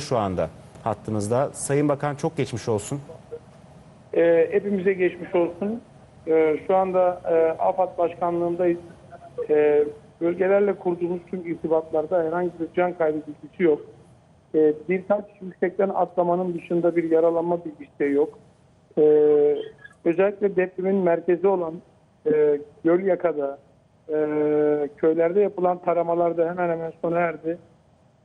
şu anda hattımızda. Sayın Bakan çok geçmiş olsun. E, hepimize geçmiş olsun. E, şu anda e, AFAD Başkanlığındayız. E, bölgelerle kurduğumuz tüm irtibatlarda herhangi bir can kaybı bilgisi yok. E, birkaç yüksekten atlamanın dışında bir yaralanma bilgisi de yok. E, özellikle depremin merkezi olan e, Gölyaka'da, e, köylerde yapılan taramalarda hemen hemen sona erdi.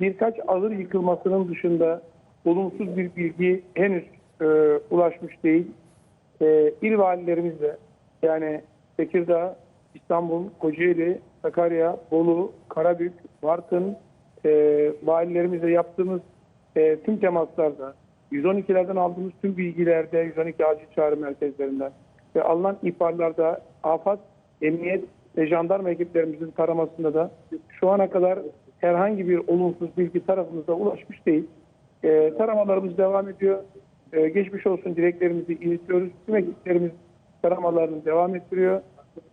Birkaç ağır yıkılmasının dışında olumsuz bir bilgi henüz e, ulaşmış değil. E, il valilerimizle yani Tekirdağ, İstanbul, Kocaeli, Sakarya, Bolu, Karabük, Bartın e, valilerimizle yaptığımız e, tüm temaslarda 112'lerden aldığımız tüm bilgilerde 112 acil çağrı merkezlerinden ve alınan ihbarlarda AFAD, Emniyet ve jandarma ekiplerimizin taramasında da şu ana kadar herhangi bir olumsuz bilgi tarafımıza ulaşmış değil. E, taramalarımız devam ediyor. E, geçmiş olsun dileklerimizi iletiyoruz. Tüm ekiplerimiz taramalarını devam ettiriyor.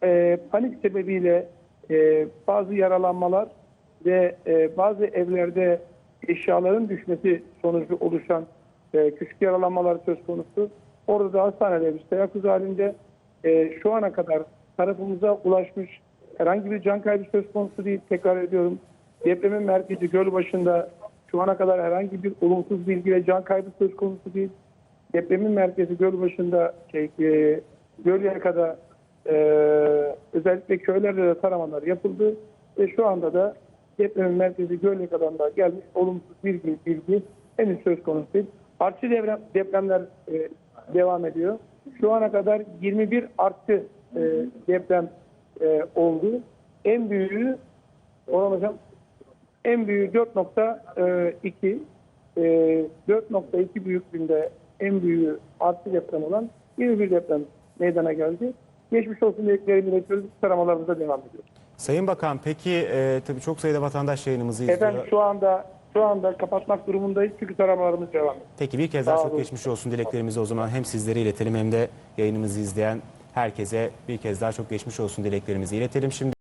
E, panik sebebiyle e, bazı yaralanmalar ve e, bazı evlerde eşyaların düşmesi sonucu oluşan e, küçük yaralanmalar söz konusu. Orada da hastanelerimiz teyakkuz halinde. E, şu ana kadar tarafımıza ulaşmış herhangi bir can kaybı söz konusu değil. Tekrar ediyorum. Depremin merkezi Gölbaşı'nda şu ana kadar herhangi bir olumsuz bilgi ve can kaybı söz konusu değil. Depremin merkezi Gölbaşı'nda, şey, e, Gölyaka'da e, özellikle köylerde de taramalar yapıldı. Ve şu anda da depremin merkezi Gölyaka'dan da gelmiş olumsuz bilgi, bilgi henüz söz konusu değil. Artçı deprem, depremler e, devam ediyor. Şu ana kadar 21 artçı e, deprem e, oldu. En büyüğü Orhan Hocam en büyüğü 4.2 e, 4.2 büyüklüğünde en büyüğü artçı deprem olan 21 deprem meydana geldi. Geçmiş olsun dileklerimi iletiyoruz. Taramalarımıza devam ediyoruz. Sayın Bakan peki e, tabii çok sayıda vatandaş yayınımızı izliyor. Efendim şu anda şu anda kapatmak durumundayız çünkü taramalarımız devam ediyor. Peki bir kez daha Sağ çok geçmiş olsun dileklerimizi o zaman hem sizlere iletelim hem de yayınımızı izleyen herkese bir kez daha çok geçmiş olsun dileklerimizi iletelim. Şimdi